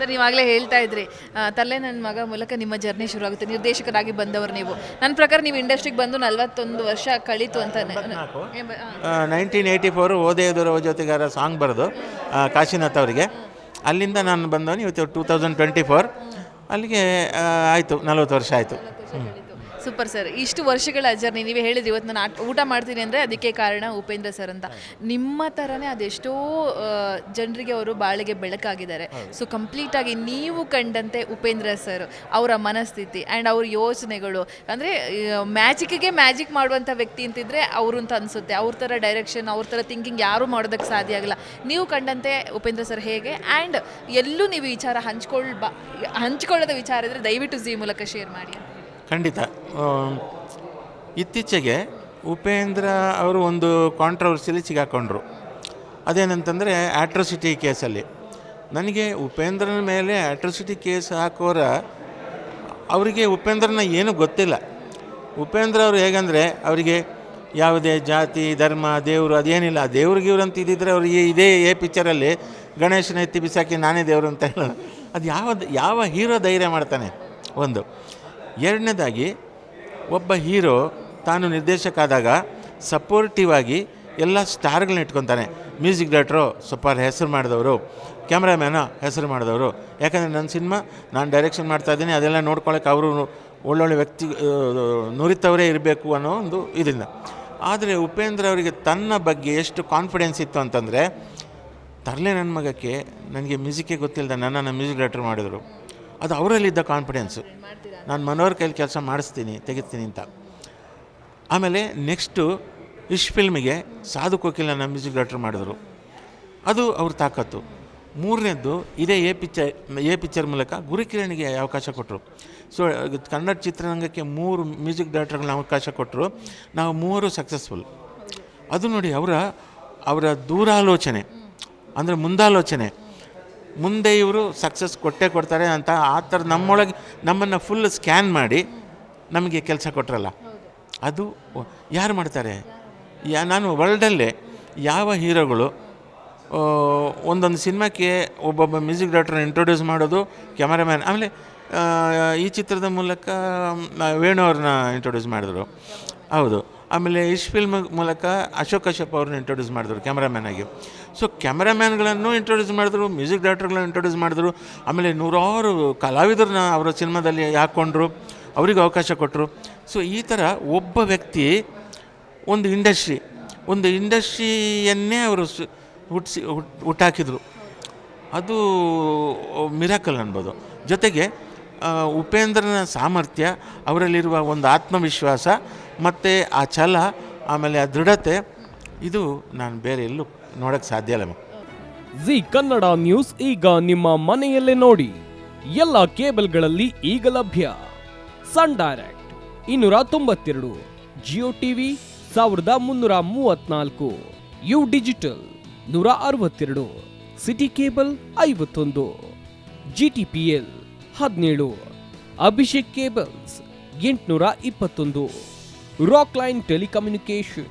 Sir ನೀವಾಗಲೇ ಹೇಳ್ತಾ ಇದ್ರಿ ಆ, ತಲೆ ನನ್ನ ಮಗ ಮೂಲಕ ನಿಮ್ಮ ಜರ್ನಿ ಶುರು ಆಗುತ್ತೆ ನಿರ್ದೇಶಕರಾಗಿ ಬಂದವರು ನೀವು. ನನ್ನ ಪ್ರಕಾರ ನೀವು ಇಂಡಸ್ಟ್ರಿಗೆ ಬಂದು ನಲವತ್ತೊಂದು ವರ್ಷ ಕಳೀತು ಅಂತ ನೈನ್ಟೀನ್ ಏಯ್ಟಿ ಫೋರು ಓದೇ ಎದುರ ಜೊತೆಗಾರ ಸಾಂಗ್ ಬರೆದು ಕಾಶಿನಾಥ್ ಅವರಿಗೆ. ಅಲ್ಲಿಂದ ನಾನು ಬಂದವನು ಇವತ್ತು ಟೂ ತೌಸಂಡ್ ಟ್ವೆಂಟಿ ಫೋರ್ ಅಲ್ಲಿಗೆ ಆಯಿತು ನಲ್ವತ್ತು ವರ್ಷ ಆಯಿತು. Super sir. ಇಷ್ಟು ವರ್ಷಗಳ ಜರ್ನಿ ನೀವೇ ಹೇಳಿದ್ರಿ ಇವತ್ತು ನಾನು ಆಟ- ಊಟ ಮಾಡ್ತೀನಿ ಅಂದರೆ ಅದಕ್ಕೆ ಕಾರಣ ಉಪೇಂದ್ರ ಸರ್ ಅಂತ. ನಿಮ್ಮ ಥರನೇ ಅದೆಷ್ಟೋ ಜನರಿಗೆ ಅವರು ಬಾಳಿಗೆ ಬೆಳಕಾಗಿದ್ದಾರೆ. ಸೊ ಕಂಪ್ಲೀಟಾಗಿ ನೀವು ಕಂಡಂತೆ ಉಪೇಂದ್ರ ಸರ್ ಅವರ ಮನಸ್ಥಿತಿ ಆ್ಯಂಡ್ ಅವ್ರ ಯೋಚನೆಗಳು. ಅಂದರೆ ಮ್ಯಾಜಿಕ್ಗೆ ಮ್ಯಾಜಿಕ್ ಮಾಡುವಂಥ ವ್ಯಕ್ತಿ ಅಂತಿದ್ರೆ ಅವರು ಅಂತ ಅನಿಸುತ್ತೆ. ಅವ್ರ ಥರ ಡೈರೆಕ್ಷನ್ ಅವ್ರ ಥರ ಥಿಂಕಿಂಗ್ ಯಾರೂ ಮಾಡೋದಕ್ಕೆ ಸಾಧ್ಯ ಆಗಲ್ಲ. ನೀವು ಕಂಡಂತೆ ಉಪೇಂದ್ರ ಸರ್ ಹೇಗೆ? ಆ್ಯಂಡ್ ಎಲ್ಲೂ ನೀವು ಈ ವಿಚಾರ ಹಂಚ್ಕೊಳ್ ಬಾ ಹಂಚ್ಕೊಳ್ಳೋದ ವಿಚಾರ ಇದ್ರೆ ದಯವಿಟ್ಟು ಝೀ ಮೂಲಕ ಶೇರ್ ಮಾಡಿ ಖಂಡಿತ. ಇತ್ತೀಚೆಗೆ ಉಪೇಂದ್ರ ಅವರು ಒಂದು ಕಾಂಟ್ರವರ್ಸಿಯಲ್ಲಿ ಸಿಗಾಕೊಂಡ್ರು. ಅದೇನಂತಂದರೆ ಆಟ್ರೋಸಿಟಿ ಕೇಸಲ್ಲಿ. ನನಗೆ ಉಪೇಂದ್ರನ ಮೇಲೆ ಆಟ್ರೋಸಿಟಿ ಕೇಸ್ ಹಾಕೋರ, ಅವರಿಗೆ ಉಪೇಂದ್ರನ ಏನೂ ಗೊತ್ತಿಲ್ಲ. ಉಪೇಂದ್ರ ಅವರು ಹೇಗಂದರೆ, ಅವರಿಗೆ ಯಾವುದೇ ಜಾತಿ, ಧರ್ಮ, ದೇವರು ಅದೇನಿಲ್ಲ. ದೇವ್ರಿಗೆ ಇವ್ರು ಅಂತ ಇದ್ದಿದ್ರೆ ಅವ್ರಿಗೆ ಇದೇ ಏ ಪಿಕ್ಚರಲ್ಲಿ ಗಣೇಶನ ಎತ್ತಿ ಬಿಸಾಕಿ ನಾನೇ ದೇವರು ಅಂತ ಹೇಳೋದು ಅದು ಯಾವ ಯಾವ ಹೀರೋ ಧೈರ್ಯ ಮಾಡ್ತಾನೆ? ಒಂದು. ಎರಡನೇದಾಗಿ ಒಬ್ಬ ಹೀರೋ ತಾನು ನಿರ್ದೇಶಕ ಆದಾಗ ಸಪೋರ್ಟಿವ್ ಆಗಿ ಎಲ್ಲ ಸ್ಟಾರ್ಗಳನ್ನ ಇಟ್ಕೊತಾನೆ. ಮ್ಯೂಸಿಕ್ ಡೈರೆಕ್ಟ್ರು ಸ್ವಲ್ಪ ಹೆಸರು ಮಾಡಿದವರು, ಕ್ಯಾಮ್ರಾಮ್ಯಾನ ಹೆಸರು ಮಾಡಿದವರು. ಯಾಕಂದರೆ ನನ್ನ ಸಿನಿಮಾ ನಾನು ಡೈರೆಕ್ಷನ್ ಮಾಡ್ತಾ ಇದ್ದೀನಿ, ಅದೆಲ್ಲ ನೋಡ್ಕೊಳ್ಳೋಕೆ ಅವರು ಒಳ್ಳೊಳ್ಳೆ ವ್ಯಕ್ತಿ ನುರಿತವರೇ ಇರಬೇಕು ಅನ್ನೋ ಒಂದು ಇದರಿಂದ ಆದರೆ ಉಪೇಂದ್ರ ಅವರಿಗೆ ತನ್ನ ಬಗ್ಗೆ ಎಷ್ಟು ಕಾನ್ಫಿಡೆನ್ಸ್ ಇತ್ತು ಅಂತಂದರೆ, ತರಲೆ ನನ್ನ ಮಗಕ್ಕೆ, ನನಗೆ ಮ್ಯೂಸಿಕ್ಕೇ ಗೊತ್ತಿಲ್ಲದ ನನ್ನನ್ನು ಮ್ಯೂಸಿಕ್ ಡೈರೆಕ್ಟರ್ ಮಾಡಿದರು. ಅದು ಅವರಲ್ಲಿದ್ದ ಕಾನ್ಫಿಡೆನ್ಸು ನಾನು ಮನೋಹರ್ ಕೈಲಿ ಕೆಲಸ ಮಾಡಿಸ್ತೀನಿ, ತೆಗಿತೀನಿ ಅಂತ. ಆಮೇಲೆ ನೆಕ್ಸ್ಟು ಇಶ್ ಫಿಲ್ಮಿಗೆ ಸಾಧು ಕೋಕಿಲನ ಮ್ಯೂಸಿಕ್ ಡೈರೆಕ್ಟರ್ ಮಾಡಿದರು. ಅದು ಅವ್ರ ತಾಕತ್ತು. ಮೂರನೇದ್ದು ಇದೇ ಎ ಪಿಚ್ಚರ್ ಎ ಪಿಚ್ಚರ್ ಮೂಲಕ ಗುರುಕಿರಣಿಗೆ ಅವಕಾಶ ಕೊಟ್ಟರು ಸೊ ಕನ್ನಡ ಚಿತ್ರರಂಗಕ್ಕೆ ಮೂರು ಮ್ಯೂಸಿಕ್ ಡೈರೆಕ್ಟರ್ಗಳನ್ನ ಅವಕಾಶ ಕೊಟ್ಟರು ನಾವು ಮೂವರು ಸಕ್ಸಸ್ಫುಲ್ ಅದು ನೋಡಿ ಅವರ ಅವರ ದೂರಾಲೋಚನೆ. ಅಂದರೆ ಮುಂದಾಲೋಚನೆ. ಮುಂದೆ ಇವರು ಸಕ್ಸಸ್ ಕೊಟ್ಟೇ ಕೊಡ್ತಾರೆ ಅಂತ ಆ ಥರ ನಮ್ಮೊಳಗೆ ನಮ್ಮನ್ನು ಫುಲ್ ಸ್ಕ್ಯಾನ್ ಮಾಡಿ ನಮಗೆ ಕೆಲಸ ಕೊಟ್ಟರಲ್ಲ ಅದು ಯಾರು ಮಾಡ್ತಾರೆ? ಯಾ, ನಾನು ವರ್ಲ್ಡಲ್ಲೇ ಯಾವ ಹೀರೋಗಳು ಒಂದೊಂದು ಸಿನಿಮಾಕ್ಕೆ ಒಬ್ಬೊಬ್ಬ ಮ್ಯೂಸಿಕ್ ಡೈರೆಕ್ಟರ್ನ ಇಂಟ್ರೊಡ್ಯೂಸ್ ಮಾಡೋದು ಕ್ಯಾಮರಾಮ್ಯಾನ್ ಆಮೇಲೆ ಈ ಚಿತ್ರದ ಮೂಲಕ ವೇಣು ಅವ್ರನ್ನ ಇಂಟ್ರೊಡ್ಯೂಸ್ ಮಾಡಿದ್ರು. ಹೌದು. ಆಮೇಲೆ ಇಶ್ ಫಿಲ್ಮ್ ಮೂಲಕ ಅಶೋಕ್ ಕಶ್ಯಪ್ ಅವ್ರನ್ನ ಇಂಟ್ರೊಡ್ಯೂಸ್ ಮಾಡಿದ್ರು ಕ್ಯಾಮ್ರಾಮ್ಯಾನ್ ಆಗಿ. ಸೊ ಕ್ಯಾಮ್ರಾಮ್ಯಾನ್ಗಳನ್ನು ಇಂಟ್ರೊಡ್ಯೂಸ್ ಮಾಡಿದ್ರು ಮ್ಯೂಸಿಕ್ ಡೈರೆಕ್ಟರ್ಗಳನ್ನ ಇಂಟ್ರೊಡ್ಯೂಸ್ ಮಾಡಿದ್ರು. ಆಮೇಲೆ ನೂರಾರು ಕಲಾವಿದರನ್ನ ಅವರ ಸಿನಿಮಾದಲ್ಲಿ ಹಾಕ್ಕೊಂಡ್ರು. ಅವರಿಗೆ ಅವಕಾಶ ಕೊಟ್ಟರು ಸೊ ಈ ಥರ ಒಬ್ಬ ವ್ಯಕ್ತಿ ಒಂದು ಇಂಡಸ್ಟ್ರಿ ಒಂದು ಇಂಡಸ್ಟ್ರಿಯನ್ನೇ ಅವರು ಹುಟ್ಟಿಸಿ ಹುಟ್ ಹುಟ್ಟಾಕಿದ್ರು ಅದು ಮಿರಾಕಲ್ ಅನ್ಬೋದು. ಜೊತೆಗೆ ಉಪೇಂದ್ರನ ಸಾಮರ್ಥ್ಯ, ಅವರಲ್ಲಿರುವ ಒಂದು ಆತ್ಮವಿಶ್ವಾಸ, ಮತ್ತು ಆ ಛಲ, ಆಮೇಲೆ ಆ ದೃಢತೆ ಇದು ನಾನು ಬೇರೆ ಎಲ್ಲೂ ನೋಡೋಕ್ಕೆ ಸಾಧ್ಯ ಇಲ್ಲ ಜಿ ಕನ್ನಡ ನ್ಯೂಸ್ ಈಗ ನಿಮ್ಮ ಮನೆಯಲ್ಲೇ ನೋಡಿ. ಎಲ್ಲ ಕೇಬಲ್ಗಳಲ್ಲಿ ಈಗ ಲಭ್ಯ. ಸನ್ ಡೈರೆಕ್ಟ್ ಇನ್ನೂರ ತೊಂಬತ್ತೆರಡು, ಜಿಯೋ ಟಿವಿ ಸಾವಿರದ ಮುನ್ನೂರ ಮೂವತ್ನಾಲ್ಕು, ಯು ಡಿಜಿಟಲ್ ನೂರ ಅರವತ್ತೆರಡು, ಸಿಟಿ ಕೇಬಲ್ ಐವತ್ತೊಂದು ಜಿ ಟಿ ಪಿ ಎಲ್ ಹದಿನೇಳು, ಅಭಿಷೇಕ್ ಕೇಬಲ್ಸ್ ಎಂಟುನೂರ ಇಪ್ಪತ್ತೊಂದು ರಾಕ್ ಲೈನ್ ಟೆಲಿಕಮ್ಯುನಿಕೇಶನ್